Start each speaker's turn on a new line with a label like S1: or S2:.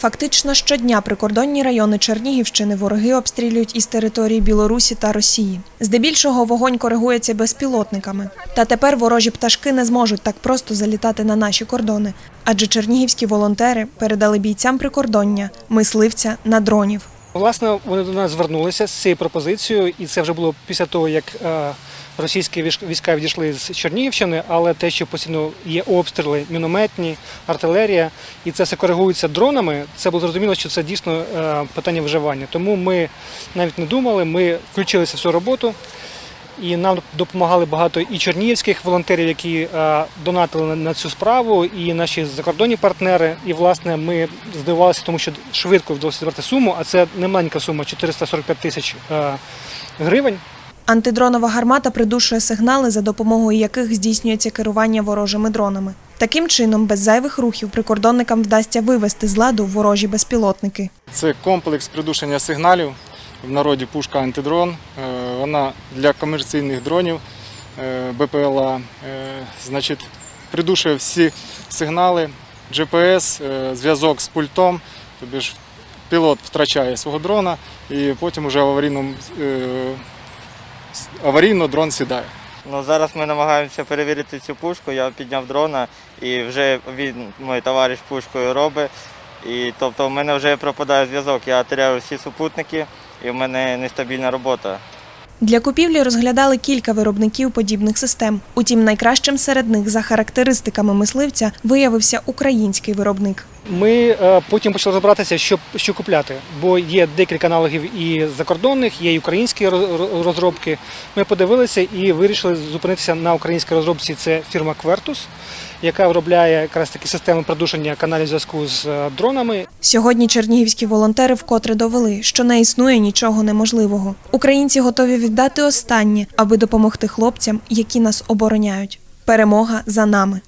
S1: Фактично щодня прикордонні райони Чернігівщини вороги обстрілюють із території Білорусі та Росії. Здебільшого вогонь коригується безпілотниками. Та тепер ворожі пташки не зможуть так просто залітати на наші кордони, адже чернігівські волонтери передали бійцям прикордоння мисливця на дронів.
S2: Власне, вони до нас звернулися з цією пропозицією, і це вже було після того, як е, російські війська відійшли з Чернігівщини, але те, що постійно є обстріли, мінометні, артилерія, і це все коригується дронами, це було зрозуміло, що це дійсно е, питання виживання. Тому ми навіть не думали, ми включилися в цю роботу. І нам допомагали багато і чернігівських волонтерів, які е, донатили на, цю справу, і наші закордонні партнери. І власне ми здивувалися, тому що швидко вдалося зібрати суму, а це не маленька сума 445 тисяч е, гривень.
S1: Антидронова гармата придушує сигнали, за допомогою яких здійснюється керування ворожими дронами. Таким чином, без зайвих рухів прикордонникам вдасться вивести з ладу ворожі безпілотники.
S3: Це комплекс придушення сигналів, в народі пушка антидрон. Вона для комерційних дронів е, БПЛА. е, Значить, придушує всі сигнали, GPS, е, зв'язок з пультом. Тобі ж пілот втрачає свого дрона і потім вже аварійно, аварійно дрон сідає.
S4: Ну, зараз ми намагаємося перевірити цю пушку. Я підняв дрона і вже він, мій товариш пушкою робить. І тобто в мене вже пропадає зв'язок. Я теряю всі супутники і в мене нестабільна робота.
S1: Для купівлі розглядали кілька виробників подібних систем. Утім, найкращим серед них за характеристиками мисливця виявився український виробник.
S2: Ми е, потім почали розбиратися, що, що купляти, бо є декілька аналогів і закордонних, є і українські роз- роз- розробки. Ми подивилися і вирішили зупинитися на українській розробці. Це фірма Quertus, яка виробляє якраз такі системи придушення каналів зв'язку з е, дронами.
S1: Сьогодні чернігівські волонтери вкотре довели, що не існує нічого неможливого. Українці готові віддати останнє, аби допомогти хлопцям, які нас обороняють. Перемога за нами.